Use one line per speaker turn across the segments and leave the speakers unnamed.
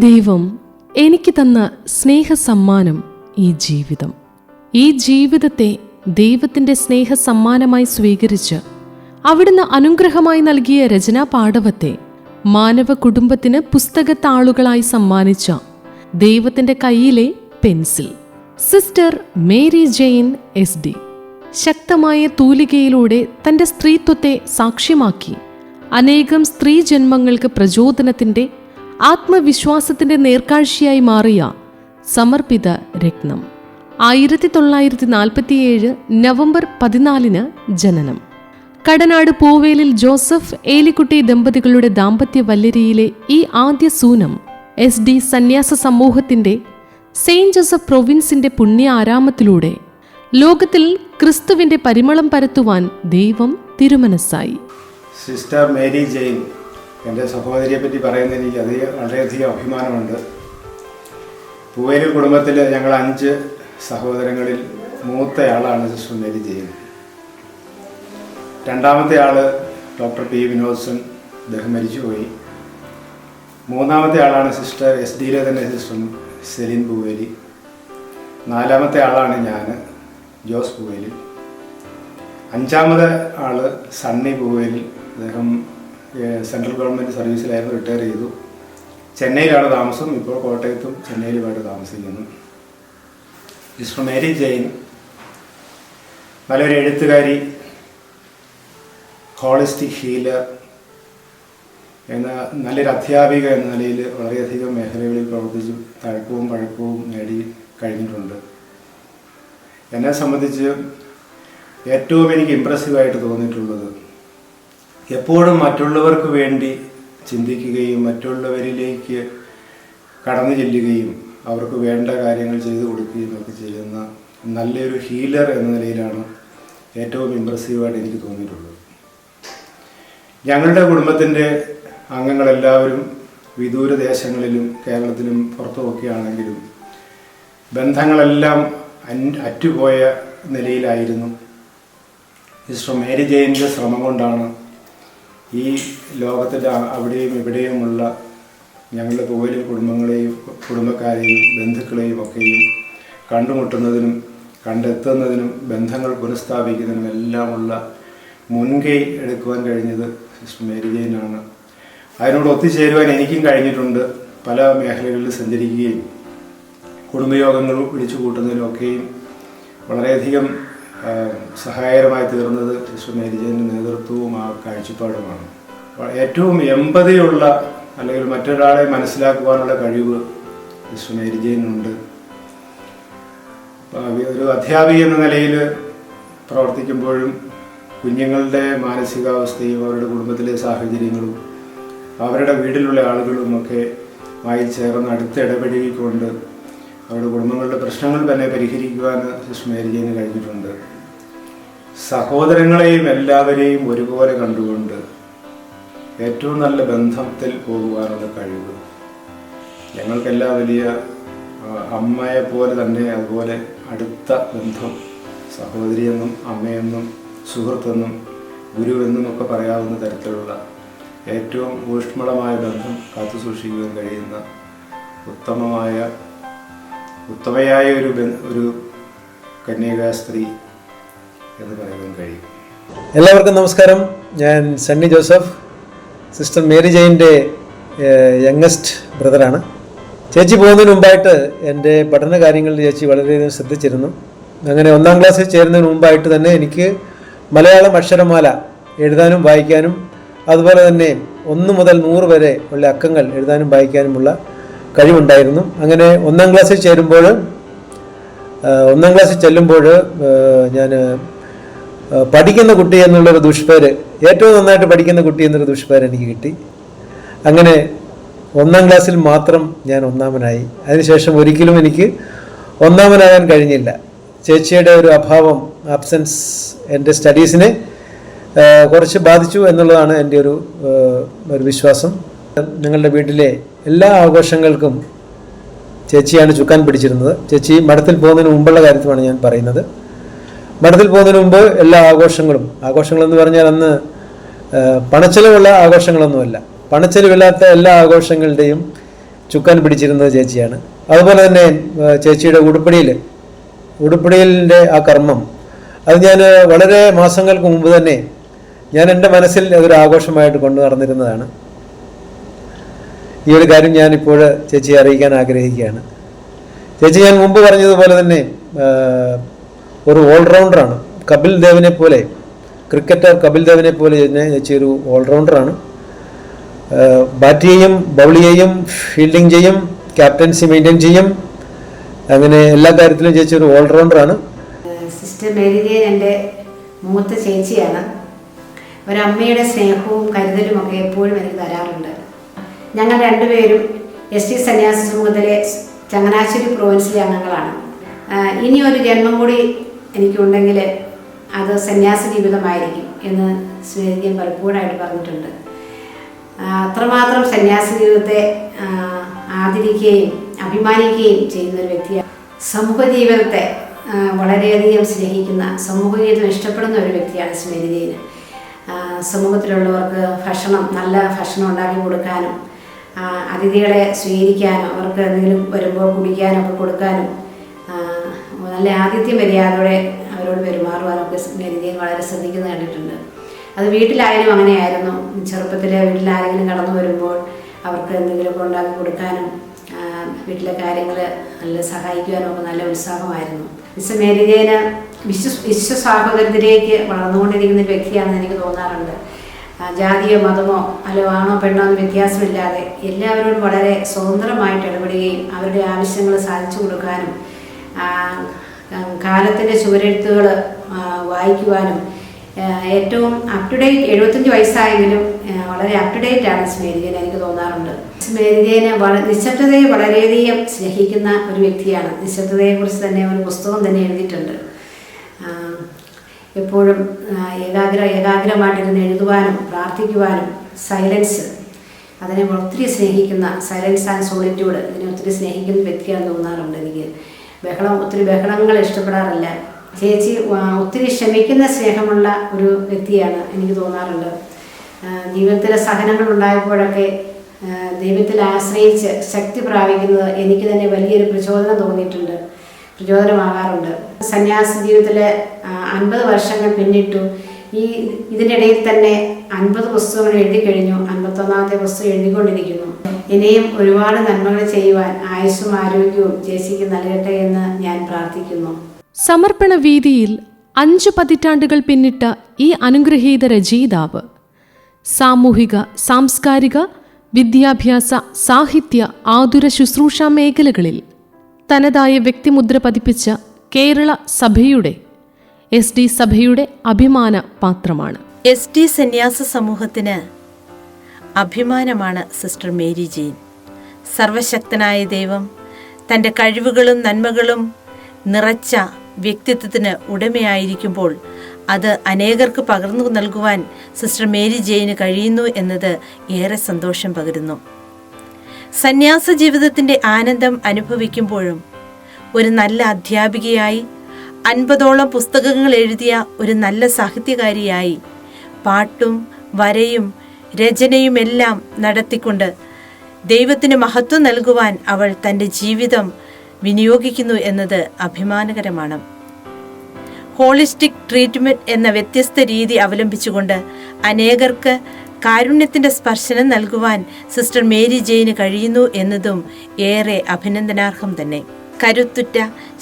ദൈവം എനിക്ക് തന്ന സ്നേഹ സമ്മാനം ഈ ജീവിതം. ഈ ജീവിതത്തെ ദൈവത്തിന്റെ സ്നേഹ സമ്മാനമായി സ്വീകരിച്ച് അവിടുന്ന് അനുഗ്രഹമായി നൽകിയ രചനാ പാടവത്തെ മാനവ കുടുംബത്തിന് പുസ്തകത്താളുകളായി സമ്മാനിച്ച ദൈവത്തിന്റെ കയ്യിലെ pencil. Sister Mary Jane S D ശക്തമായ തൂലികയിലൂടെ തന്റെ സ്ത്രീത്വത്തെ സാക്ഷ്യമാക്കി അനേകം സ്ത്രീ ജന്മങ്ങൾക്ക് പ്രചോദനത്തിന്റെ ആത്മവിശ്വാസത്തിന്റെ നേർക്കാഴ്ചയായി മാറിയ സമർപ്പിത രത്നം. ആയിരത്തി തൊള്ളായിരത്തി നാൽപ്പത്തിയേഴ് നവംബർ പതിനാലിന് ജനനം. കടനാട് പൂവേലിൽ ജോസഫ് ഏലിക്കുട്ടി ദമ്പതികളുടെ ദാമ്പത്യ വല്ലരിയിലെ ഈ ആദ്യ സൂനം എസ് ഡി സന്യാസ സമൂഹത്തിന്റെ സെയിന്റ് ജോസഫ് പ്രൊവിൻസിന്റെ പുണ്യ ആരാമത്തിലൂടെ ലോകത്തിൽ ക്രിസ്തുവിന്റെ പരിമളം പരത്തുവാൻ ദൈവം തിരുമനസ്സായി.
സിസ്റ്റർ മേരി ജെയിൻ എന്റെ സഹോദരിയെ പറ്റി പറയുന്ന എനിക്ക് അധികം വളരെയധികം അഭിമാനമുണ്ട്. പൂവേലി കുടുംബത്തിൽ ഞങ്ങൾ അഞ്ച് സഹോദരങ്ങളിൽ മൂത്തയാളാണ് സിസ്റ്റർ മേരി ജെയിൻ. രണ്ടാമത്തെ ആൾ ഡോക്ടർ പി വിനോദ് അദ്ദേഹം മരിച്ചുപോയി. മൂന്നാമത്തെ ആളാണ് സിസ്റ്റർ എസ് ഡിയിലെ തന്നെ സിസ്റ്റർ സെലിൻ പൂവേലി നാലാമത്തെ ആളാണ് ഞാൻ ജോസ് പൂവേലി അഞ്ചാമത് ആൾ സണ്ണി പൂവേലി അദ്ദേഹം സെൻട്രൽ ഗവൺമെന്റ് സർവീസിലായിരുന്നു റിട്ടയർ ചെയ്തു. ചെന്നൈയിലാണ് താമസം. ഇപ്പോൾ കോട്ടയത്തും ചെന്നൈയിലുമായിട്ട് താമസിക്കുന്നു. മിസ്റ്റർ മേരി ജെയിൻ നല്ലൊരു എഴുത്തുകാരി ഹോളിസ്റ്റിക് ഹീലർ എന്ന നല്ലൊരു അധ്യാപിക എന്ന നിലയിൽ വളരെയധികം മേഖലകളിൽ പ്രവർത്തിച്ച്. തഴക്കവും പഴക്കവും നേടി കഴിഞ്ഞിട്ടുണ്ട്. എന്നെ സംബന്ധിച്ച് ഏറ്റവും എനിക്ക് ഇമ്പ്രസീവായിട്ട് തോന്നിയിട്ടുള്ളത് എപ്പോഴും മറ്റുള്ളവർക്ക് വേണ്ടി ചിന്തിക്കുകയും മറ്റുള്ളവരിലേക്ക് കടന്നു ചെല്ലുകയും അവർക്ക് വേണ്ട കാര്യങ്ങൾ ചെയ്തു കൊടുക്കുകയും ഒക്കെ ചെയ്യുന്ന നല്ലൊരു ഹീലർ എന്ന നിലയിലാണ് ഏറ്റവും ഇമ്പ്രസീവായിട്ട് എനിക്ക് തോന്നിയിട്ടുള്ളത്. ഞങ്ങളുടെ കുടുംബത്തിന്റെ അംഗങ്ങളെല്ലാവരും വിദൂര ദേശങ്ങളിലും കേരളത്തിലും പുറത്തുമൊക്കെ ആണെങ്കിലും ബന്ധങ്ങളെല്ലാം അറ്റുപോയ നിലയിലായിരുന്നു. സിസ്റ്റർ മേരി ജയന്റെ ശ്രമം കൊണ്ടാണ് ഈ ലോകത്തിന്റെ അവിടെയും ഇവിടെയുമുള്ള ഞങ്ങളുടെ പോലും കുടുംബങ്ങളെയും കുടുംബക്കാരെയും ബന്ധുക്കളെയും ഒക്കെയും കണ്ടുമുട്ടുന്നതിനും കണ്ടെത്തുന്നതിനും ബന്ധങ്ങൾ പുനഃസ്ഥാപിക്കുന്നതിനും എല്ലാമുള്ള മുൻകൈ എടുക്കുവാൻ കഴിഞ്ഞത് സിസ്റ്റർ മേരി ജെയിനാണ്. അതിനോട് ഒത്തുചേരുവാൻ എനിക്കും കഴിഞ്ഞിട്ടുണ്ട്. പല മേഖലകളിൽ സഞ്ചരിക്കുകയും കുടുംബയോഗങ്ങൾ വിളിച്ചു കൂട്ടുന്നതിനൊക്കെയും വളരെയധികം സഹായകരമായി തീർന്നത് സിസ്റ്റർ മേരിജന്റെ നേതൃത്വവും ആ കാഴ്ചപ്പാടുമാണ്. ഏറ്റവും എമ്പതിയുള്ള അല്ലെങ്കിൽ മറ്റൊരാളെ മനസ്സിലാക്കുവാനുള്ള കഴിവ് സിസ്റ്റർ മേരിജനുണ്ട്. ഒരു അധ്യാപിക എന്ന നിലയിൽ പ്രവർത്തിക്കുമ്പോഴും കുഞ്ഞുങ്ങളുടെ മാനസികാവസ്ഥയും അവരുടെ കുടുംബത്തിലെ സാഹചര്യങ്ങളും അവരുടെ വീട്ടിലുള്ള ആളുകളും ഒക്കെ ചേർന്ന് അടുത്ത് ഇടപഴകിക്കൊണ്ട് അവരുടെ കുടുംബങ്ങളുടെ പ്രശ്നങ്ങൾ തന്നെ പരിഹരിക്കുവാൻ സിസ്റ്റർ മേരിജയിന് കഴിഞ്ഞിട്ടുണ്ട്. സഹോദരങ്ങളെയും എല്ലാവരെയും ഒരുപോലെ കണ്ടുകൊണ്ട് ഏറ്റവും നല്ല ബന്ധത്തിൽ പോകുവാനുള്ള കഴിവ്. ഞങ്ങൾക്കെല്ലാം വലിയ അമ്മയെ പോലെ തന്നെ അതുപോലെ അടുത്ത ബന്ധം സഹോദരിയെന്നും അമ്മയെന്നും സുഹൃത്തെന്നും ഗുരുവെന്നും ഒക്കെ പറയാവുന്ന തരത്തിലുള്ള ഏറ്റവും ഊഷ്മളമായ ബന്ധം കാത്തു സൂക്ഷിക്കുവാൻ കഴിയുന്ന ഉത്തമമായ ഉത്തമയായ ഒരു ഒരു കന്യകാ സ്ത്രീ എന്ന് പറയാൻ കഴിയും.
എല്ലാവർക്കും നമസ്കാരം. ഞാൻ സണ്ണി ജോസഫ്. സിസ്റ്റർ മേരി ജെയിന്റെ യങ്ങസ്റ്റ് ബ്രദറാണ്. ചേച്ചി പോകുന്നതിന് മുമ്പായിട്ട് എന്റെ പഠന കാര്യങ്ങളിൽ ചേച്ചി വളരെയധികം ശ്രദ്ധിച്ചിരുന്നു. അങ്ങനെ ഒന്നാം ക്ലാസ്സിൽ ചേരുന്നതിന് മുമ്പായിട്ട് തന്നെ എനിക്ക് മലയാളം അക്ഷരമാല എഴുതാനും വായിക്കാനും അതുപോലെ തന്നെ ഒന്ന് മുതൽ നൂറ് വരെ ഉള്ള അക്കങ്ങൾ എഴുതാനും വായിക്കാനുമുള്ള കഴിവുണ്ടായിരുന്നു. അങ്ങനെ ഒന്നാം ക്ലാസ്സിൽ ചേരുമ്പോൾ ഒന്നാം ക്ലാസ്സിൽ ചെല്ലുമ്പോൾ ഞാൻ പഠിക്കുന്ന കുട്ടി എന്നുള്ളൊരു ദുഷ്പേര് ഏറ്റവും നന്നായിട്ട് പഠിക്കുന്ന കുട്ടി എന്നൊരു ദുഷ്പേര് എനിക്ക് കിട്ടി. അങ്ങനെ ഒന്നാം ക്ലാസ്സിൽ മാത്രം ഞാൻ ഒന്നാമനായി. അതിനുശേഷം ഒരിക്കലും എനിക്ക് ഒന്നാമനാകാൻ കഴിഞ്ഞില്ല. ചേച്ചിയുടെ ഒരു അഭാവം ആബ്സെൻസ് എന്റെ സ്റ്റഡീസിനെ കുറച്ച് ബാധിച്ചു എന്നുള്ളതാണ് എന്റെ ഒരു ഒരു വിശ്വാസം. ഞങ്ങളുടെ വീട്ടിലെ എല്ലാ ആഘോഷങ്ങൾക്കും ചേച്ചിയാണ് ചുക്കാൻ പിടിച്ചിരുന്നത്. ചേച്ചി മഠത്തിൽ പോകുന്നതിന് മുമ്പുള്ള കാര്യത്തിലാണ് ഞാൻ പറയുന്നത്. മഠത്തിൽ പോകുന്നതിന് മുമ്പ് എല്ലാ ആഘോഷങ്ങളും ആഘോഷങ്ങളെന്ന് പറഞ്ഞാൽ അന്ന് പണച്ചെലവുള്ള ആഘോഷങ്ങളൊന്നുമല്ല. പണച്ചെലവില്ലാത്ത എല്ലാ ആഘോഷങ്ങളുടെയും ചുക്കാൻ പിടിച്ചിരുന്നത് ചേച്ചിയാണ്. അതുപോലെ തന്നെ ചേച്ചിയുടെ ഉടുപ്പടിയിൽ ഉടുപ്പടിയിലിന്റെ ആ കർമ്മം അത് ഞാൻ വളരെ മാസങ്ങൾക്ക് മുമ്പ് തന്നെ ഞാൻ എന്റെ മനസ്സിൽ അതൊരു ആഘോഷമായിട്ട് കൊണ്ടു നടന്നിരുന്നതാണ്. ഈ ഒരു കാര്യം ഞാൻ ഇപ്പോൾ ചേച്ചിയെ അറിയിക്കാൻ ആഗ്രഹിക്കുകയാണ്. ചേച്ചി ഞാൻ മുമ്പ് പറഞ്ഞതുപോലെ തന്നെ ഒരു ഓൾറൗണ്ടറാണ്. കപിൽ ദേവിനെ പോലെ ക്രിക്കറ്റർ കപിൽ ദേവിനെ പോലെ തന്നെ ചേച്ചി ഒരു ഓൾറൗണ്ടറാണ്. ബാറ്റ് ചെയ്യും ബൗൾ ചെയ്യും ഫീൽഡിങ് ചെയ്യും ക്യാപ്റ്റൻസി മെയിന്റെയിൻ ചെയ്യും. അങ്ങനെ എല്ലാ കാര്യത്തിലും ചേച്ചി ഒരു ഓൾറൗണ്ടറാണ്.
സിസ്റ്റർ മേരിജയൻ എന്റെ മൂത്ത ചേച്ചിയാണ്. ഒരമ്മയുടെ സ്നേഹവും കരുതലും ഒക്കെ എപ്പോഴും എനിക്ക് തരാറുണ്ട്. ഞങ്ങൾ രണ്ടുപേരും എസ് ടി സന്യാസ സമൂഹത്തിലെ ചങ്ങനാശ്ശേരി പ്രൊവിൻസിലെ അംഗങ്ങളാണ്. ഇനി ഒരു ജന്മം കൂടി എനിക്കുണ്ടെങ്കിൽ അത് സന്യാസ ജീവിതമായിരിക്കും എന്ന് സ്മേരിജയൻ പലപ്പോഴായിട്ട് പറഞ്ഞിട്ടുണ്ട്. അത്രമാത്രം സന്യാസ ജീവിതത്തെ ആദരിക്കുകയും അഭിമാനിക്കുകയും ചെയ്യുന്ന ഒരു വ്യക്തിയാണ്. സമൂഹ ജീവിതത്തെ വളരെയധികം സ്നേഹിക്കുന്ന സമൂഹ ജീവിതം ഇഷ്ടപ്പെടുന്ന ഒരു വ്യക്തിയാണ് സ്മരിതീന് സമൂഹത്തിലുള്ളവർക്ക് ഭക്ഷണം നല്ല ഭക്ഷണം ഉണ്ടാക്കി കൊടുക്കാനും അതിഥികളെ സ്വീകരിക്കാനും അവർക്ക് എന്തെങ്കിലും വരുമ്പോൾ കുടിക്കാനും ഒക്കെ കൊടുക്കാനും നല്ല ആതിഥ്യ മര്യാദയോടെ അവരോട് പെരുമാറുവാനൊക്കെ സ്മരിതീൻ വളരെ ശ്രദ്ധിക്കുന്നത് കണ്ടിട്ടുണ്ട്. അത് വീട്ടിലായാലും അങ്ങനെയായിരുന്നു. ചെറുപ്പത്തിൽ വീട്ടിൽ ആരെങ്കിലും കടന്നു വരുമ്പോൾ അവർക്ക് എന്തെങ്കിലുമൊക്കെ ഉണ്ടാക്കി കൊടുക്കാനും വീട്ടിലെ കാര്യങ്ങൾ നല്ല സഹായിക്കുവാനും ഒക്കെ നല്ല ഉത്സാഹമായിരുന്നു. മിസ് മേരിജയന് വിശ്വ വിശ്വസാഹോദര്യത്തിലേക്ക് വളർന്നുകൊണ്ടിരിക്കുന്ന വ്യക്തിയാണെന്ന് എനിക്ക് തോന്നാറുണ്ട്. ജാതിയോ മതമോ അല്ലോ ആണോ പെണ്ണോ എന്ന് വ്യത്യാസമില്ലാതെ എല്ലാവരോടും വളരെ സ്വതന്ത്രമായിട്ട് ഇടപെടുകയും അവരുടെ ആവശ്യങ്ങൾ സാധിച്ചു കൊടുക്കാനും കാലത്തിന്റെ ചുവരെഴുത്തുകൾ വായിക്കുവാനും ഏറ്റവും അപ് ടു ഡേറ്റ് എഴുപത്തഞ്ച് വയസ്സായെങ്കിലും വളരെ അപ് ടു ഡേറ്റ് ആണ് സ്മേരിജന എനിക്ക് തോന്നാറുണ്ട്. സ്മേരിജനെ വള നിശബ്ദതയെ വളരെയധികം സ്നേഹിക്കുന്ന ഒരു വ്യക്തിയാണ്. നിശബ്ദതയെക്കുറിച്ച് തന്നെ ഒരു പുസ്തകം തന്നെ എഴുതിയിട്ടുണ്ട്. എപ്പോഴും ഏകാഗ്ര ഏകാഗ്രമായിട്ടിരുന്ന് എഴുതുവാനും പ്രാർത്ഥിക്കുവാനും സൈലൻസ് അതിനെ ഒത്തിരി സ്നേഹിക്കുന്ന സൈലൻസ് ആൻഡ് സോളിറ്റ്യൂഡ് ഇതിനെ ഒത്തിരി സ്നേഹിക്കുന്ന വ്യക്തിയാണെന്ന് തോന്നാറുണ്ട് എനിക്ക്. ബഹളം ഒത്തിരി ബഹളങ്ങൾ ഇഷ്ടപ്പെടാറില്ല. ചേച്ചി ഒത്തിരി ക്ഷമിക്കുന്ന സ്നേഹമുള്ള ഒരു വ്യക്തിയാണ് എനിക്ക് തോന്നാറുണ്ട്. ജീവിതത്തിലെ സഹനങ്ങൾ ഉണ്ടായപ്പോഴൊക്കെ ദൈവത്തിൽ ആശ്രയിച്ച് ശക്തി പ്രാപിക്കുന്നത് എനിക്ക് തന്നെ വലിയൊരു പ്രചോദനം തോന്നിയിട്ടുണ്ട്. പ്രചോദനമാകാറുണ്ട്. സന്യാസ ജീവിതത്തിലെ അൻപത് വർഷങ്ങൾ പിന്നിട്ടു. ഈ ഇതിനിടയിൽ തന്നെ അൻപത് പുസ്തകങ്ങൾ എഴുതി കഴിഞ്ഞു. അൻപത്തൊന്നാമത്തെ പുസ്തകം എഴുതിക്കൊണ്ടിരിക്കുന്നു. ഇനിയും ഒരുപാട് നന്മകൾ ചെയ്യുവാൻ ആയുസ്സും ആരോഗ്യവും ജേസിക്ക് നൽകട്ടെ എന്ന് ഞാൻ പ്രാർത്ഥിക്കുന്നു.
സമർപ്പണ വീതിയിൽ അഞ്ച് പതിറ്റാണ്ടുകൾ പിന്നിട്ട ഈ അനുഗ്രഹീത രചയിതാവ് സാമൂഹിക സാംസ്കാരിക വിദ്യാഭ്യാസ സാഹിത്യ ആതുര ശുശ്രൂഷാ മേഖലകളിൽ തനതായ വ്യക്തിമുദ്ര പതിപ്പിച്ച കേരള സഭയുടെ എസ് ഡി സഭയുടെ അഭിമാന പാത്രമാണ്.
എസ് ഡി സന്യാസ സമൂഹത്തിന് അഭിമാനമാണ് സിസ്റ്റർ മേരി ജെയിൻ. സർവശക്തനായ ദൈവം തന്റെ കഴിവുകളും നന്മകളും നിറച്ച വ്യക്തിത്വത്തിന് ഉടമയായിരിക്കുമ്പോൾ അത് അനേകർക്ക് പകർന്നു നൽകുവാൻ സിസ്റ്റർ മേരി ജെയിന് കഴിയുന്നു എന്നത് ഏറെ സന്തോഷം പകരുന്നു. സന്യാസ ജീവിതത്തിന്റെ ആനന്ദം അനുഭവിക്കുമ്പോഴും ഒരു നല്ല അധ്യാപികയായി അൻപതോളം പുസ്തകങ്ങൾ എഴുതിയ ഒരു നല്ല സാഹിത്യകാരിയായി പാട്ടും വരയും രചനയുമെല്ലാം നടത്തിക്കൊണ്ട് ദൈവത്തിന് മഹത്വം നൽകുവാൻ അവൾ തന്റെ ജീവിതം വിനിയോഗിക്കുന്നു എന്നത് അഭിമാനകരമാണ്. ഹോളിസ്റ്റിക് ട്രീറ്റ്മെന്റ് എന്ന വ്യത്യസ്ത രീതി അവലംബിച്ചുകൊണ്ട് അനേകർക്ക് കാരുണ്യത്തിന്റെ സ്പർശനം നൽകുവാൻ സിസ്റ്റർ മേരി ജെയിന് കഴിയുന്നു എന്നതും ഏറെ അഭിനന്ദനാർഹം തന്നെ. കരുത്തുറ്റ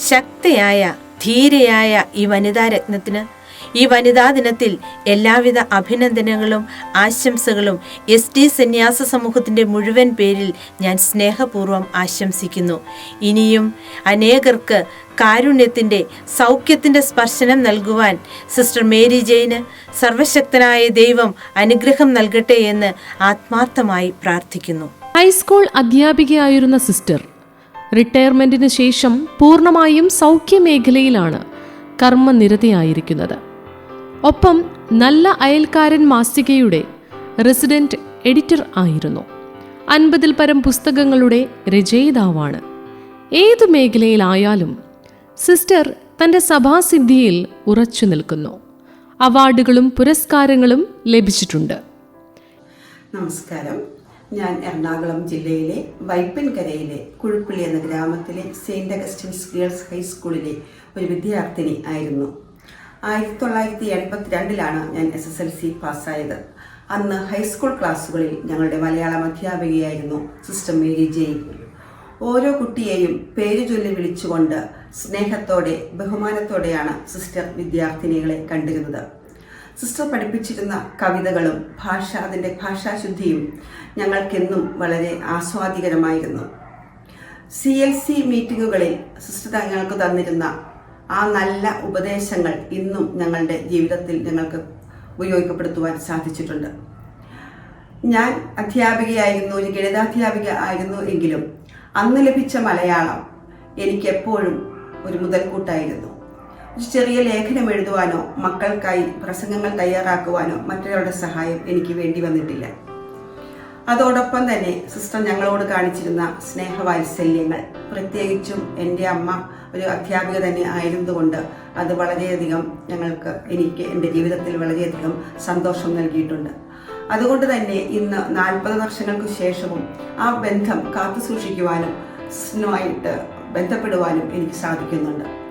ശക്തയായ ധീരയായ ഈ വനിതാ രത്നത്തിന്. ഈ വനിതാ ദിനത്തിൽ എല്ലാവിധ അഭിനന്ദനങ്ങളും ആശംസകളും എസ് ടി സന്യാസ സമൂഹത്തിന്റെ മുഴുവൻ പേരിൽ ഞാൻ സ്നേഹപൂർവം ആശംസിക്കുന്നു. ഇനിയും അനേകർക്ക് കാരുണ്യത്തിന്റെ സൗഖ്യത്തിന്റെ സ്പർശനം നൽകുവാൻ സിസ്റ്റർ മേരി ജെയിന് സർവശക്തനായ ദൈവം അനുഗ്രഹം നൽകട്ടെ എന്ന് ആത്മാർത്ഥമായി പ്രാർത്ഥിക്കുന്നു.
ഹൈസ്കൂൾ അധ്യാപികയായിരുന്ന സിസ്റ്റർ റിട്ടയർമെന്റിന് ശേഷം പൂർണമായും സൗഖ്യമേഖലയിലാണ് കർമ്മനിരതയായിരിക്കുന്നത്. ഒപ്പം നല്ല അയൽക്കാരൻ മാസികയുടെ റെസിഡന്റ് എഡിറ്റർ ആയിരുന്നു. അൻപതിൽ പരം പുസ്തകങ്ങളുടെ രചയിതാവാണ്. ഏത് മേഖലയിലായാലും സിസ്റ്റർ തന്റെ സഭാസിദ്ധിയിൽ ഉറച്ചു നിൽക്കുന്നു. അവാർഡുകളും പുരസ്കാരങ്ങളും ലഭിച്ചിട്ടുണ്ട്.
നമസ്കാരം. ഞാൻ എറണാകുളം ജില്ലയിലെ വൈപ്പൻകരയിലെ കുഴുപ്പള്ളി എന്ന ഗ്രാമത്തിലെ സെയിന്റ് അഗസ്റ്റിൻസ് ഗേൾസ് ഹൈസ്കൂളിലെ ഒരു വിദ്യാർത്ഥിനി ആയിരുന്നു. ആയിരത്തി തൊള്ളായിരത്തി എൺപത്തിരണ്ടിലാണ് ഞാൻ എസ് എസ് എൽ സി പാസ്സായത്. അന്ന് ഹൈസ്കൂൾ ക്ലാസ്സുകളിൽ ഞങ്ങളുടെ മലയാളം അധ്യാപികയായിരുന്നു സിസ്റ്റർ മേരി ജെയിൻ. ഓരോ കുട്ടിയെയും പേര് ചൊല്ലി വിളിച്ചുകൊണ്ട് സ്നേഹത്തോടെ ബഹുമാനത്തോടെയാണ് സിസ്റ്റർ വിദ്യാർത്ഥിനികളെ കണ്ടിരുന്നത്. സിസ്റ്റർ പഠിപ്പിച്ചിരുന്ന കവിതകളും ഭാഷ അതിന്റെ ഭാഷാശുദ്ധിയും ഞങ്ങൾക്കെന്നും വളരെ ആസ്വാദികരമായിരുന്നു. സി എൽ സി മീറ്റിങ്ങുകളിൽ സിസ്റ്റർ ഞങ്ങൾക്ക് തന്നിരുന്ന ആ നല്ല ഉപദേശങ്ങൾ ഇന്നും ഞങ്ങളുടെ ജീവിതത്തിൽ ഞങ്ങൾക്ക് ഉപയോഗപ്പെടുത്തുവാൻ സാധിച്ചിട്ടുണ്ട്. ഞാൻ അധ്യാപികയായിരുന്നു ഒരു ഗണിതാധ്യാപിക ആയിരുന്നു എങ്കിലും അന്ന് ലഭിച്ച മലയാളം എനിക്കെപ്പോഴും ഒരു മുതൽക്കൂട്ടായിരുന്നു. ചെറിയ ലേഖനം എഴുതുവാനോ മക്കൾക്കായി പ്രസംഗങ്ങൾ തയ്യാറാക്കുവാനോ മറ്റൊരാളുടെ സഹായം എനിക്ക് വേണ്ടി വന്നിട്ടില്ല. അതോടൊപ്പം തന്നെ സിസ്റ്റർ ഞങ്ങളോട് കാണിച്ചിരുന്ന സ്നേഹവാത്സല്യങ്ങൾ. പ്രത്യേകിച്ചും എന്റെ അമ്മ ഒരു അധ്യാപിക തന്നെ ആയിരുന്നതുകൊണ്ട് അത് വളരെയധികം ഞങ്ങൾക്ക് എനിക്ക് എന്റെ ജീവിതത്തിൽ വളരെയധികം സന്തോഷം നൽകിയിട്ടുണ്ട്. അതുകൊണ്ട് തന്നെ ഇന്ന് നാൽപ്പത് വർഷങ്ങൾക്ക് ശേഷവും ആ ബന്ധം കാത്തു സൂക്ഷിക്കുവാനും സിസ്റ്ററുമായിട്ട് ബന്ധപ്പെടുവാനും എനിക്ക് സാധിക്കുന്നുണ്ട്.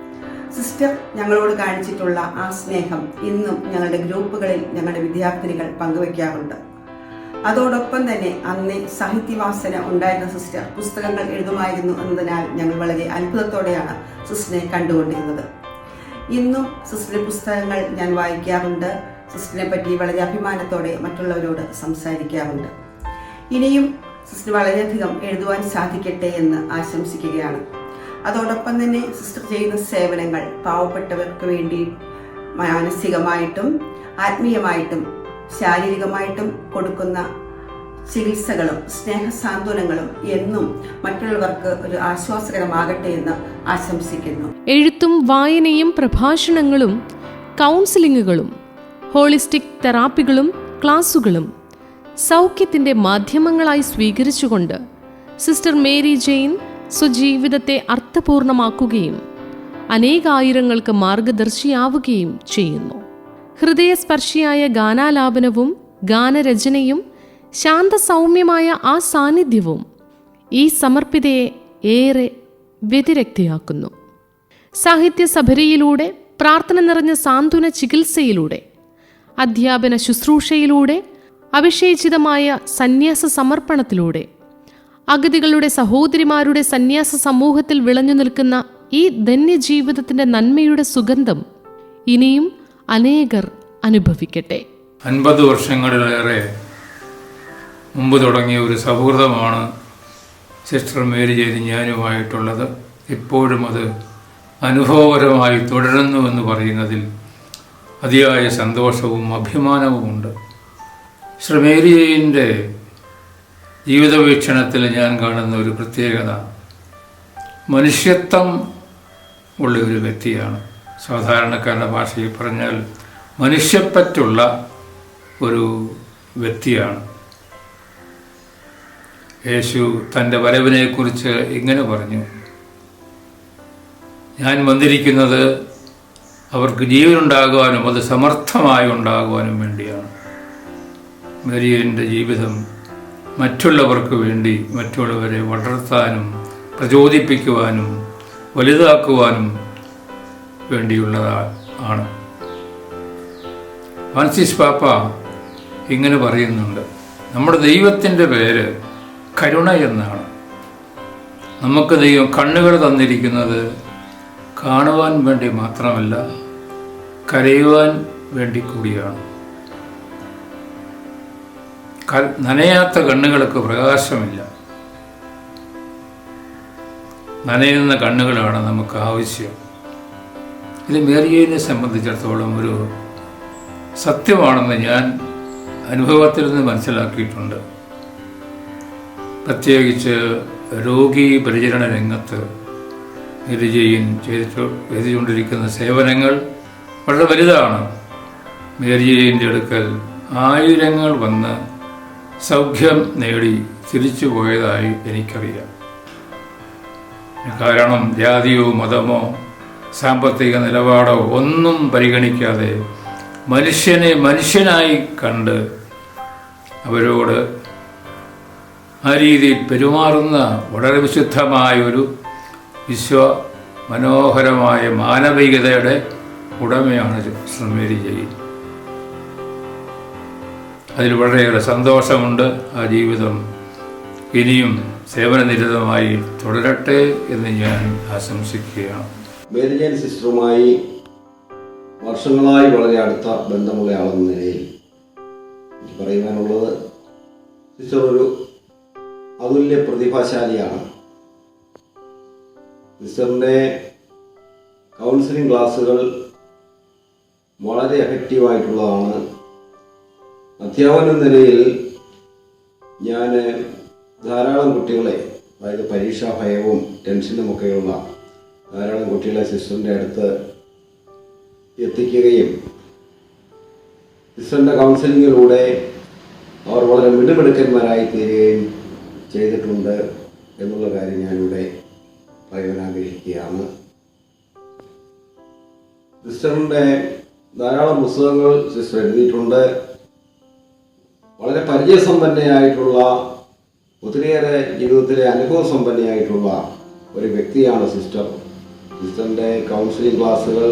സിസ്റ്റർ ഞങ്ങളോട് കാണിച്ചിട്ടുള്ള ആ സ്നേഹം ഇന്നും ഞങ്ങളുടെ ഗ്രൂപ്പുകളിൽ ഞങ്ങളുടെ വിദ്യാർത്ഥിനികൾ പങ്കുവയ്ക്കാറുണ്ട് അതോടൊപ്പം തന്നെ അന്ന് സാഹിത്യവാസന ഉണ്ടായിരുന്ന സിസ്റ്റർ പുസ്തകങ്ങൾ എഴുതുമായിരുന്നു എന്നതിനാൽ ഞങ്ങൾ വളരെ അത്ഭുതത്തോടെയാണ് സിസ്റ്ററിനെ കണ്ടുകൊണ്ടിരുന്നത്. ഇന്നും സിസ്റ്ററിന്റെ പുസ്തകങ്ങൾ ഞാൻ വായിക്കാറുണ്ട്. സിസ്റ്ററിനെ പറ്റി വളരെ അഭിമാനത്തോടെ മറ്റുള്ളവരോട് സംസാരിക്കാറുണ്ട്. ഇനിയും സിസ്റ്റർ വളരെയധികം എഴുതുവാൻ സാധിക്കട്ടെ എന്ന് ആശംസിക്കുകയാണ്. അതോടൊപ്പം തന്നെ സിസ്റ്റർ ചെയ്യുന്ന സേവനങ്ങൾ പാവപ്പെട്ടവർക്ക് വേണ്ടി മാനസികമായിട്ടും ആത്മീയമായിട്ടും ശാരീരികമായിട്ടും കൊടുക്കുന്ന ചികിത്സകളും സ്നേഹസാന്ത്വനങ്ങളും എന്നും മറ്റുള്ളവർക്ക് ഒരു ആശ്വാസകരമാകട്ടെ എന്ന് ആശംസിക്കുന്നു.
എഴുത്തും വായനയും പ്രഭാഷണങ്ങളും കൗൺസിലിങ്ങുകളും ഹോളിസ്റ്റിക് തെറാപ്പികളും ക്ലാസുകളും സൗഖ്യത്തിന്റെ മാധ്യമങ്ങളായി സ്വീകരിച്ചുകൊണ്ട് സിസ്റ്റർ മേരി ജെയിൻ സ്വജീവിതത്തെ അർത്ഥപൂർണമാക്കുകയും അനേകായിരങ്ങൾക്ക് മാർഗദർശിയാവുകയും ചെയ്യുന്നു. ഹൃദയസ്പർശിയായ ഗാനാലാപനവും ഗാനരചനയും ശാന്തസൗമ്യമായ ആ സാന്നിധ്യവും ഈ സമർപ്പിതയെ ഏറെ വ്യതിരക്തിയാക്കുന്നു. സാഹിത്യ സഭരയിലൂടെ പ്രാർത്ഥന നിറഞ്ഞ സാന്ത്വന ചികിത്സയിലൂടെ അധ്യാപന ശുശ്രൂഷയിലൂടെ അവിശേചിതമായ സന്യാസ സമർപ്പണത്തിലൂടെ അഗതികളുടെ സഹോദരിമാരുടെ സന്യാസ സമൂഹത്തിൽ വിളഞ്ഞു നിൽക്കുന്ന ഈ ധന്യജീവിതത്തിന്റെ നന്മയുടെ സുഗന്ധം ഇനിയും അനേകർ അനുഭവിക്കട്ടെ.
അൻപത് വർഷങ്ങളിലേറെ മുമ്പ് തുടങ്ങിയ ഒരു സൗഹൃദമാണ് സിസ്റ്റർ മേരി ചെയ്തി ഞാനുമായിട്ടുള്ളത്. ഇപ്പോഴും അത് അനുഭവപരമായി തുടരുന്നു എന്ന് പറയുന്നതിൽ അതിയായ സന്തോഷവും അഭിമാനവുമുണ്ട്. ശ്രീ ജെയിന്റെ ജീവിത വീക്ഷണത്തിൽ ഞാൻ കാണുന്ന ഒരു പ്രത്യേകത മനുഷ്യത്വം ഉള്ള ഒരു വ്യക്തിയാണ്. സാധാരണക്കാരുടെ ഭാഷയിൽ പറഞ്ഞാൽ മനുഷ്യപ്പറ്റുള്ള ഒരു വ്യക്തിയാണ്. യേശു തന്റെ വരവിനെക്കുറിച്ച് ഇങ്ങനെ പറഞ്ഞു ഞാൻ വന്നിരിക്കുന്നത് അവർക്ക് ജീവനുണ്ടാകുവാനും അത് സമർത്ഥമായി ഉണ്ടാകുവാനും വേണ്ടിയാണ്. മരിയന്റെ ജീവിതം മറ്റുള്ളവർക്ക് വേണ്ടി മറ്റുള്ളവരെ വളർത്താനും പ്രചോദിപ്പിക്കുവാനും വലുതാക്കുവാനും വേണ്ടിയുള്ളതാണ് ഫ്രാൻസിസ് പാപ്പ ഇങ്ങനെ പറയുന്നുണ്ട്. നമ്മുടെ ദൈവത്തിന്റെ പേര് കരുണ എന്നാണ്. നമുക്ക് ദൈവം കണ്ണുകൾ തന്നിരിക്കുന്നത് കാണുവാൻ വേണ്ടി മാത്രമല്ല കരയുവാൻ വേണ്ടി കൂടിയാണ്. നനയാത്ത കണ്ണുകൾക്ക് പ്രകാശമില്ല. നനയുന്ന കണ്ണുകളാണ് നമുക്ക് ആവശ്യം. ഇത് മേരിയനെ സംബന്ധിച്ചിടത്തോളം ഒരു സത്യമാണെന്ന് ഞാൻ അനുഭവത്തിൽ നിന്ന് മനസ്സിലാക്കിയിട്ടുണ്ട്. പ്രത്യേകിച്ച് രോഗി പരിചരണ രംഗത്ത് മേരിജയിൻ ചെയ്തിട്ട് ചെയ്തുകൊണ്ടിരിക്കുന്ന സേവനങ്ങൾ വളരെ വലുതാണ്. മേരിജയിന്റെ അടുക്കൽ ആയിരങ്ങൾ വന്ന് സൗഖ്യം നേടി തിരിച്ചു പോയതായി എനിക്കറിയാം. കാരണം ജാതിയോ മതമോ സാമ്പത്തിക നിലപാടോ ഒന്നും പരിഗണിക്കാതെ മനുഷ്യനെ മനുഷ്യനായി കണ്ട് അവരോട് ആ രീതിയിൽ പെരുമാറുന്ന വളരെ വിശുദ്ധമായ ഒരു വിശ്വ മനോഹരമായ മാനവികതയുടെ ഉടമയാണ് ശ്രീമേരി മേരി ജെയിൻ അതിൽ വളരെയേറെ സന്തോഷമുണ്ട് ആ ജീവിതം. ഇനിയും സേവനനിരതമായി തുടരട്ടെ എന്ന് ഞാൻ ആശംസിക്കുകയാണ്.
സിസ്റ്ററുമായി വർഷങ്ങളായി വളരെ അടുത്ത ബന്ധമുള്ളയാളെന്ന നിലയിൽ എനിക്ക് പറയുവാനുള്ളത് സിസ്റ്റർ ഒരു അതുല്യ പ്രതിഭാശാലിയാണ്. സിസ്റ്ററിന്റെ കൗൺസിലിംഗ് ക്ലാസ്സുകൾ വളരെ എഫക്റ്റീവായിട്ടുള്ളതാണ് അധ്യാപന നിലയിൽ ഞാൻ ധാരാളം കുട്ടികളെ അതായത് പരീക്ഷാ ഭയവും ടെൻഷനും ഒക്കെയുള്ള ധാരാളം കുട്ടികളെ സിസ്റ്ററിന്റെ അടുത്ത് എത്തിക്കുകയും സിസ്റ്ററിന്റെ കൗൺസിലിങ്ങിലൂടെ അവർ വളരെ മിടുമിടുക്കന്മാരായി തീരുകയും ചെയ്തിട്ടുണ്ട് എന്നുള്ള കാര്യം ഞാനിവിടെ പറയാൻ ആഗ്രഹിക്കുകയാണ്. സിസ്റ്ററിന്റെ ധാരാളം പുസ്തകങ്ങൾ സിസ്റ്റർ എഴുതിയിട്ടുണ്ട്. വളരെ പരിചയസമ്പന്നയായിട്ടുള്ള ഒത്തിരിയേറെ ജീവിതത്തിലെ അനുഭവ സമ്പന്നയായിട്ടുള്ള ഒരു വ്യക്തിയാണ് സിസ്റ്റർ. സിസ്റ്ററിന്റെ കൗൺസിലിംഗ് ക്ലാസ്സുകൾ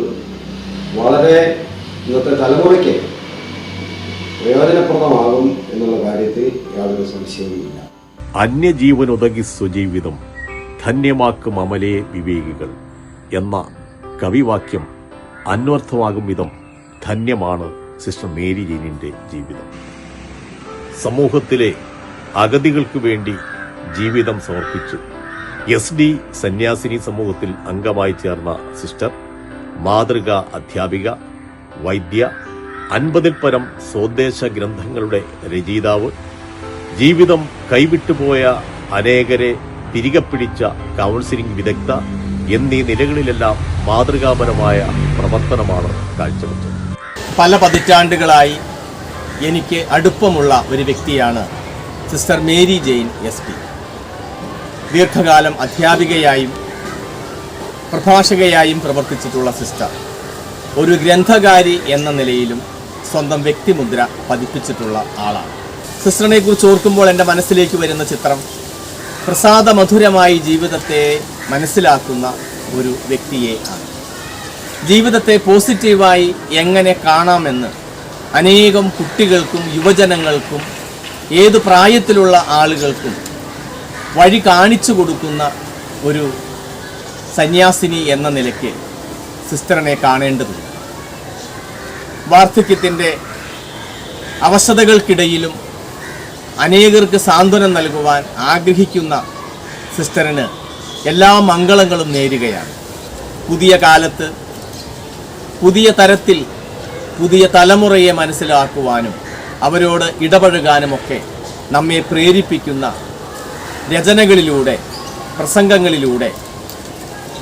വളരെ ഇന്നത്തെ തലമുറയ്ക്ക് പ്രയോജനപ്രദമാകും എന്നുള്ള കാര്യത്തിൽ യാതൊരു സംശയവുമില്ല.
അന്യജീവനുതകി സ്വജീവിതം ധന്യമാക്കും അമലേ വിവേകികൾ എന്ന കവിവാക്യം അന്വർത്ഥമാകും വിധം ധന്യമാണ് സിസ്റ്റർ മേരി ജീവിതം. സമൂഹത്തിലെ അഗതികൾക്ക് വേണ്ടി ജീവിതം സമർപ്പിച്ചു. എസ് ഡി സന്യാസിനി സമൂഹത്തിൽ അംഗമായി ചേർന്ന സിസ്റ്റർ മാതൃക അധ്യാപിക വൈദ്യ അൻപതിൽ പരം സ്വദേശ ഗ്രന്ഥങ്ങളുടെ രചയിതാവ് ജീവിതം കൈവിട്ടുപോയ അനേകരെ തിരികെ പിടിച്ച കൗൺസിലിംഗ് വിദഗ്ധ എന്നീ നിലകളിലെല്ലാം മാതൃകാപരമായ പ്രവർത്തനമാണ് കാഴ്ചവെച്ചത്.
പല പതിറ്റാണ്ടുകളായി എനിക്ക് അടുപ്പമുള്ള ഒരു വ്യക്തിയാണ് sister Mary Jane S P. ദീർഘകാലം അധ്യാപികയായും പ്രഭാഷകയായും പ്രവർത്തിച്ചിട്ടുള്ള സിസ്റ്റർ. ഒരു ഗ്രന്ഥകാരി എന്ന നിലയിലും സ്വന്തം വ്യക്തിമുദ്ര പതിപ്പിച്ചിട്ടുള്ള ആളാണ്. സിസ്റ്ററിനെ കുറിച്ച് ഓർക്കുമ്പോൾ എന്റെ മനസ്സിലേക്ക് വരുന്ന ചിത്രം പ്രസാദമധുരമായി ജീവിതത്തെ മനസ്സിലാക്കുന്ന ഒരു വ്യക്തിയെ ആണ്. ജീവിതത്തെ പോസിറ്റീവായി എങ്ങനെ കാണാമെന്ന് അനേകം കുട്ടികൾക്കും യുവജനങ്ങൾക്കും ഏത് പ്രായത്തിലുള്ള ആളുകൾക്കും വഴി കാണിച്ചു കൊടുക്കുന്ന ഒരു സന്യാസിനി എന്ന നിലയ്ക്ക് സിസ്റ്ററിനെ കാണേണ്ടതുണ്ട്. വാർദ്ധക്യത്തിന്റെ അവശതകൾക്കിടയിലും അനേകർക്ക് സാന്ത്വനം നൽകുവാൻ ആഗ്രഹിക്കുന്ന സിസ്റ്ററിന് എല്ലാ മംഗളങ്ങളും നേരുകയാണ്. പുതിയ കാലത്ത് പുതിയ തരത്തിൽ പുതിയ തലമുറയെ മനസ്സിലാക്കുവാനും അവരോട് ഇടപഴകാനുമൊക്കെ നമ്മെ പ്രേരിപ്പിക്കുന്ന രചനകളിലൂടെ പ്രസംഗങ്ങളിലൂടെ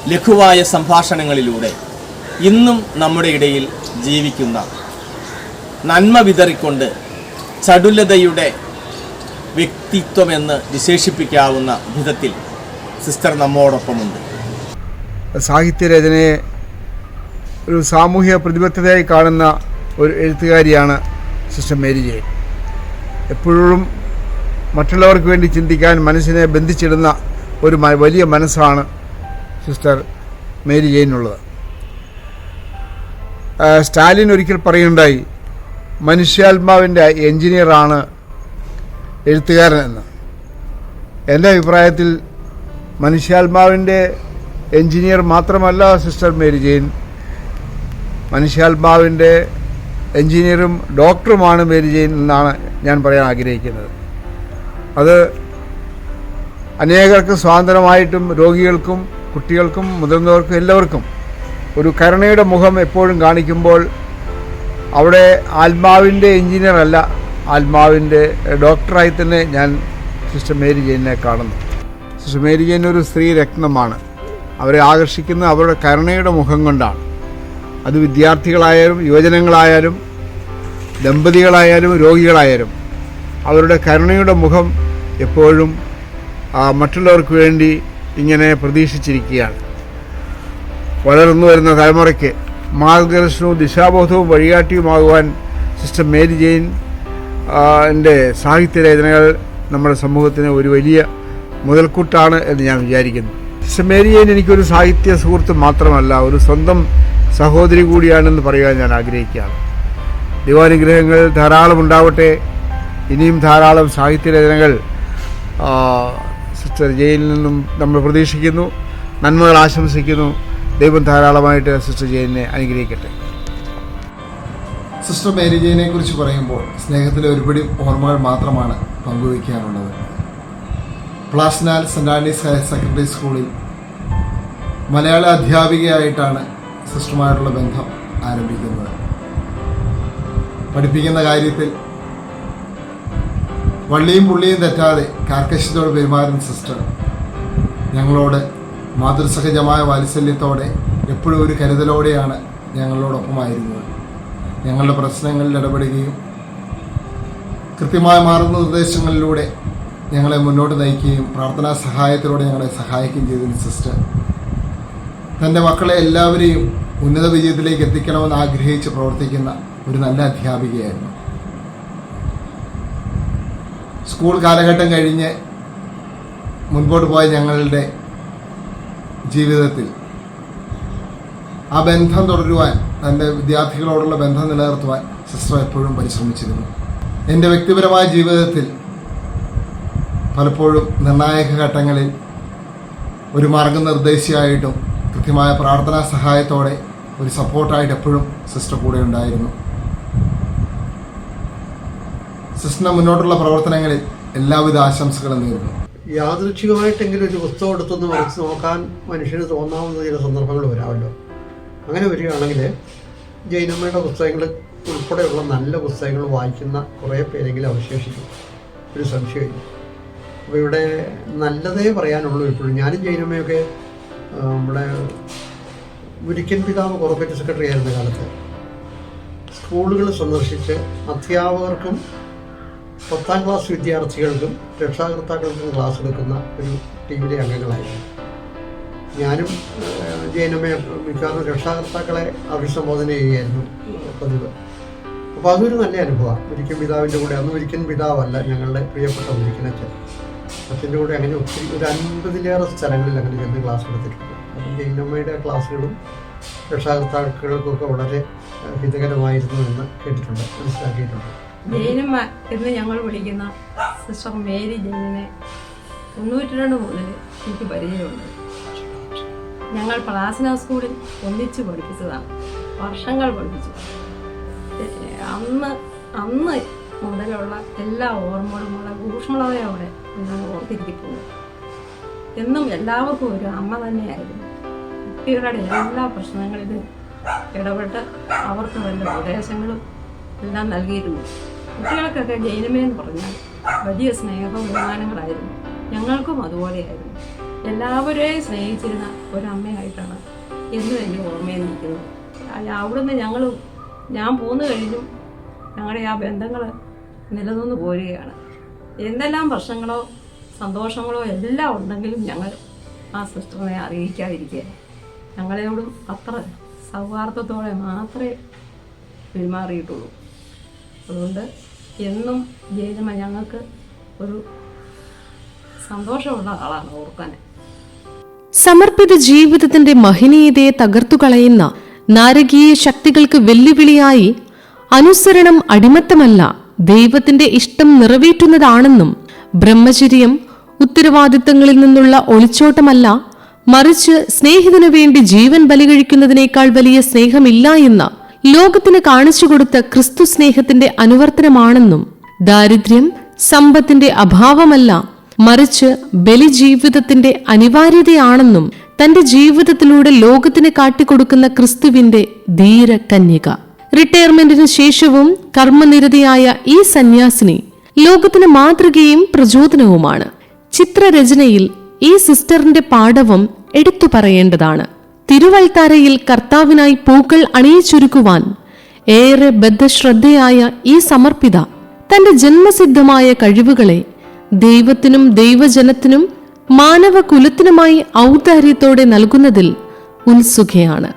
ലഘുവായ സംഭാഷണങ്ങളിലൂടെ ഇന്നും നമ്മുടെ ഇടയിൽ ജീവിക്കുന്ന നന്മ വിതറിക്കൊണ്ട് ചടുലതയുടെ വ്യക്തിത്വമെന്ന് വിശേഷിപ്പിക്കാവുന്ന വിധത്തിൽ സിസ്റ്റർ നമ്മോടൊപ്പമുണ്ട്.
സാഹിത്യരചനയെ ഒരു സാമൂഹ്യ പ്രതിബദ്ധതയായി കാണുന്ന ഒരു എഴുത്തുകാരിയാണ് സിസ്റ്റർ മേരി ജെയിൻ എപ്പോഴും മറ്റുള്ളവർക്ക് വേണ്ടി ചിന്തിക്കാൻ മനസ്സിനെ ബന്ധിച്ചിടുന്ന ഒരു വലിയ മനസ്സാണ് സിസ്റ്റർ മേരി ജെയിനുള്ളത്. സ്റ്റാലിൻ ഒരിക്കൽ പറയുണ്ടായി മനുഷ്യാത്മാവിന്റെ എഞ്ചിനീയറാണ് എഴുത്തുകാരൻ എന്ന്. എന്റെ അഭിപ്രായത്തിൽ മനുഷ്യാത്മാവിന്റെ എഞ്ചിനീയർ മാത്രമല്ല സിസ്റ്റർ മേരി ജെയിൻ മനുഷ്യാത്മാവിന്റെ എൻജിനീയറും ഡോക്ടറുമാണ് മേരി ജെയിൻ എന്നാണ് ഞാൻ പറയാൻ ആഗ്രഹിക്കുന്നത്. അത് അനേകർക്ക് സ്വാതന്ത്ര്യമായിട്ടും രോഗികൾക്കും കുട്ടികൾക്കും മുതിർന്നവർക്കും എല്ലാവർക്കും ഒരു കരുണയുടെ മുഖം എപ്പോഴും കാണിക്കുമ്പോൾ അവിടെ ആത്മാവിന്റെ എഞ്ചിനീയർ അല്ല ആത്മാവിന്റെ ഡോക്ടറായി തന്നെ ഞാൻ സിസ്റ്റർ മേരി ജെയിനെ കാണുന്നു. സിസ്റ്റർ മേരി ജെയിൻ ഒരു സ്ത്രീ രത്നമാണ്. അവരെ ആകർഷിക്കുന്നത് അവരുടെ കരുണയുടെ മുഖം കൊണ്ടാണ്. അത് വിദ്യാർത്ഥികളായാലും യുവജനങ്ങളായാലും ദമ്പതികളായാലും രോഗികളായാലും അവരുടെ കരുണയുടെ മുഖം എപ്പോഴും മറ്റുള്ളവർക്ക് വേണ്ടി ഇങ്ങനെ പ്രതീക്ഷിച്ചിരിക്കുകയാണ്. വളർന്നു വരുന്ന തലമുറയ്ക്ക് മാർഗദർശനവും ദിശാബോധവും വഴികാട്ടിയുമാകുവാൻ സിസ്റ്റർ മേരി ജെയിൻ എന്റെ സാഹിത്യരചനകൾ നമ്മുടെ സമൂഹത്തിന് ഒരു വലിയ മുതൽക്കൂട്ടാണ് എന്ന് ഞാൻ വിചാരിക്കുന്നു. സിസ്റ്റർ മേരി ജെയിൻ എനിക്കൊരു സാഹിത്യ സുഹൃത്ത് മാത്രമല്ല ഒരു സ്വന്തം സഹോദരി കൂടിയാണെന്ന് പറയാൻ ഞാൻ ആഗ്രഹിക്കുകയാണ്. ദൈവാനുഗ്രഹങ്ങൾ ധാരാളം ഉണ്ടാവട്ടെ. ഇനിയും ധാരാളം സാഹിത്യരചനകൾ രചനകൾ സിസ്റ്റർ ജയിലിൽ നിന്നും നമ്മൾ പ്രതീക്ഷിക്കുന്നു. നന്മകൾ ആശംസിക്കുന്നു. ദൈവം ധാരാളമായിട്ട് സിസ്റ്റർ ജയിലിനെ അനുഗ്രഹിക്കട്ടെ.
സിസ്റ്റർ മേരി ജയിനെ കുറിച്ച് പറയുമ്പോൾ സ്നേഹത്തിലെ ഒരുപടി ഓർമ്മകൾ മാത്രമാണ് പങ്കുവയ്ക്കാനുള്ളത്. Plasanal saint Andy's higher secondary സ്കൂളിൽ മലയാള അധ്യാപികയായിട്ടാണ് സിസ്റ്ററുമായിട്ടുള്ള ബന്ധം ആരംഭിക്കുന്നത്. പഠിപ്പിക്കുന്ന കാര്യത്തിൽ വള്ളിയും പുള്ളിയും തെറ്റാതെ കാർക്കശ്യത്തോട് പെരുമാറുന്ന സിസ്റ്റർ ഞങ്ങളോട് മാതൃസഹജമായ വാത്സല്യത്തോടെ എപ്പോഴും ഒരു കരുതലോടെയാണ് ഞങ്ങളോടൊപ്പമായിരുന്നത്. ഞങ്ങളുടെ പ്രശ്നങ്ങളിൽ ഇടപെടുകയും കൃത്യമായ മാർഗനിർദ്ദേശങ്ങളിലൂടെ ഞങ്ങളെ മുന്നോട്ട് നയിക്കുകയും പ്രാർത്ഥനാ സഹായത്തിലൂടെ ഞങ്ങളെ സഹായിക്കുകയും ചെയ്തതിന് സിസ്റ്റർ. തന്റെ മക്കളെ എല്ലാവരെയും ഉന്നത വിജയത്തിലേക്ക് എത്തിക്കണമെന്ന് ആഗ്രഹിച്ച് പ്രവർത്തിക്കുന്ന ഒരു നല്ല അധ്യാപികയായിരുന്നു. സ്കൂൾ കാലഘട്ടം കഴിഞ്ഞ് മുൻപോട്ട് പോയ ഞങ്ങളുടെ ജീവിതത്തിൽ ആ ബന്ധം തുടരുവാൻ തന്റെ വിദ്യാർത്ഥികളോടുള്ള ബന്ധം നിലനിർത്തുവാൻ സിസ്റ്റർ എപ്പോഴും പരിശ്രമിച്ചിരുന്നു. എന്റെ വ്യക്തിപരമായ ജീവിതത്തിൽ പലപ്പോഴും നിർണായക ഘട്ടങ്ങളിൽ ഒരു മാർഗനിർദ്ദേശിയായിട്ടും കൃത്യമായ പ്രാർത്ഥനാ സഹായത്തോടെ ഒരു സപ്പോർട്ടായിട്ട് എപ്പോഴും സിസ്റ്റർ കൂടെ ഉണ്ടായിരുന്നു. സിസ്റ്ററിന് മുന്നോട്ടുള്ള പ്രവർത്തനങ്ങളിൽ എല്ലാവിധ ആശംസകളും നേരുന്നു.
യാദൃച്ഛികമായിട്ടെങ്കിലും ഒരു പുസ്തകം എടുത്തൊന്ന് വരച്ച് നോക്കാൻ മനുഷ്യന് തോന്നാവുന്ന ചില സന്ദർഭങ്ങൾ വരാമല്ലോ. അങ്ങനെ വരികയാണെങ്കിൽ ജൈനമ്മയുടെ പുസ്തകങ്ങൾ ഉൾപ്പെടെയുള്ള നല്ല പുസ്തകങ്ങൾ വായിക്കുന്ന കുറേ പേരെങ്കിലും അവശേഷിക്കും. ഒരു സംശയമില്ല അപ്പോൾ ഇവിടെ നല്ലതേ പറയാനുള്ളൂ ഇപ്പോഴും. ഞാനും ജൈനമ്മയൊക്കെ നമ്മുടെ മുരിക്കൻ പിതാവ് കോർപ്പറേറ്റ് സെക്രട്ടറി ആയിരുന്ന കാലത്ത് സ്കൂളുകൾ സന്ദർശിച്ച് അധ്യാപകർക്കും പത്താം ക്ലാസ് വിദ്യാർത്ഥികൾക്കും രക്ഷാകർത്താക്കൾക്കും ക്ലാസ് എടുക്കുന്ന ഒരു ടീമിലെ അംഗങ്ങളായിരുന്നു. ഞാനും ജയനമ്മയെ മിക്കവാറും രക്ഷാകർത്താക്കളെ അഭിസംബോധന ചെയ്യുകയായിരുന്നു പതിവ്. അപ്പോൾ അതൊരു നല്ല അനുഭവമാണ്. ഒരിക്കൽ പിതാവിന്റെ കൂടെ അന്ന് ഒരിക്കലും പിതാവല്ല ഞങ്ങളുടെ പ്രിയപ്പെട്ട ഒരിക്കൽ അച്ഛന്റെ കൂടെ അങ്ങനെ ഒത്തിരി ഒരു അൻപതിലേറെ സ്ഥലങ്ങളിൽ അങ്ങനെ ചെന്ന് ക്ലാസ് എടുത്തിട്ടുണ്ട്. അപ്പം ഇന്നമ്മയുടെ ക്ലാസ്സുകളും രക്ഷാകർത്താക്കൾക്കൊക്കെ വളരെ ഹിതകരമായിരുന്നു എന്ന് കേട്ടിട്ടുണ്ട് മനസ്സിലാക്കിയിട്ടുണ്ട്.
ജൈനമ്മ എന്ന് ഞങ്ങൾ വിളിക്കുന്ന സിസ്റ്റർ മേരി ജൈനിനെ തൊണ്ണൂറ്റി രണ്ട് മുതൽ എനിക്ക് പരിചയമുണ്ട്. ഞങ്ങൾ പ്ലാസിന സ്കൂളിൽ ഒന്നിച്ച് പഠിപ്പിച്ചതാണ്. വർഷങ്ങൾ പഠിപ്പിച്ചു. അന്ന് അന്ന് മുതലുള്ള എല്ലാ ഓർമ്മകളും വളരെ ഊഷ്മളതയോടെ ഞാൻ ഓർത്തിരിക്കുന്നു എന്നും എല്ലാവർക്കും ഒരു അമ്മ തന്നെയായിരുന്നു. കുട്ടികളുടെ എല്ലാ പ്രശ്നങ്ങളിലും ഇടപെട്ട് അവർക്ക് വേണ്ട ഉപദേശങ്ങളും എല്ലാം നൽകിയിരുന്നു. കുട്ടികൾക്കൊക്കെ ജൈനമേന്ന് പറഞ്ഞാൽ വലിയ സ്നേഹവും ബഹുമാനങ്ങളായിരുന്നു ഞങ്ങൾക്കും അതുപോലെയായിരുന്നു. എല്ലാവരെയും സ്നേഹിച്ചിരുന്ന ഒരമ്മയായിട്ടാണ് എന്നും എന്റെ ഓർമ്മയിൽ നിൽക്കുന്നത്. അവിടുന്ന് ഞങ്ങൾ ഞാൻ പോന്നു കഴിഞ്ഞും ഞങ്ങളുടെ ആ ബന്ധങ്ങൾ നിലനിന്ന് പോരുകയാണ്. എന്തെല്ലാം പ്രശ്നങ്ങളോ സന്തോഷങ്ങളോ എല്ലാം ഉണ്ടെങ്കിലും ഞങ്ങൾ ആ സിസ്റ്ററിനെ അറിയിക്കാതിരിക്കുക ഞങ്ങളോടും അത്ര സൗഹാർദ്ദത്തോടെ മാത്രമേ പെരുമാറിയിട്ടുള്ളൂ. അതുകൊണ്ട് എന്നും ജയജമ്മ ഞങ്ങൾക്ക് ഒരു സന്തോഷമുള്ള ആളാണ് ഓർക്കാൻ.
സമർപ്പിത ജീവിതത്തിന്റെ മഹിനീയതയെ തകർത്തു കളയുന്ന നാരകീയ ശക്തികൾക്ക് വെല്ലുവിളിയായി അനുസരണം അടിമത്തമല്ല ദൈവത്തിന്റെ ഇഷ്ടം നിറവേറ്റുന്നതാണെന്നും ബ്രഹ്മചര്യം ഉത്തരവാദിത്തങ്ങളിൽ നിന്നുള്ള ഒളിച്ചോട്ടമല്ല മറിച്ച് സ്നേഹിതനു വേണ്ടി ജീവൻ ബലികഴിക്കുന്നതിനേക്കാൾ വലിയ സ്നേഹമില്ല എന്ന ലോകത്തിന് കാണിച്ചുകൊടുത്ത ക്രിസ്തു സ്നേഹത്തിന്റെ അനുവർത്തനമാണെന്നും ദാരിദ്ര്യം സമ്പത്തിന്റെ അഭാവമല്ല മറിച്ച് ബലി ജീവിതത്തിന്റെ അനിവാര്യതയാണെന്നും തന്റെ ജീവിതത്തിലൂടെ ലോകത്തിന് കാട്ടിക്കൊടുക്കുന്ന ക്രിസ്തുവിന്റെ ധീര കന്യക റിട്ടയർമെന്റിന് ശേഷവും കർമ്മനിരതയായ ഈ സന്യാസിനി ലോകത്തിന് മാതൃകയും പ്രചോദനവുമാണ്. ചിത്രരചനയിൽ ഈ സിസ്റ്ററിന്റെ പാഠവും എടുത്തു പറയേണ്ടതാണ്. തിരുവൽത്താരയിൽ കർത്താവിനായി പൂക്കൾ അണിയിച്ചൊരുക്കുവാൻ ഏറെ ബദ്ധശ്രദ്ധയായ ഈ സമർപ്പിത തന്റെ ജന്മസിദ്ധമായ കഴിവുകളെ ദൈവത്തിനും ദൈവജനത്തിനും മാനവകുലത്തിനുമായി ഔദാര്യത്തോടെ നൽകുന്നതിൽ ഉത്സുഖയാണ്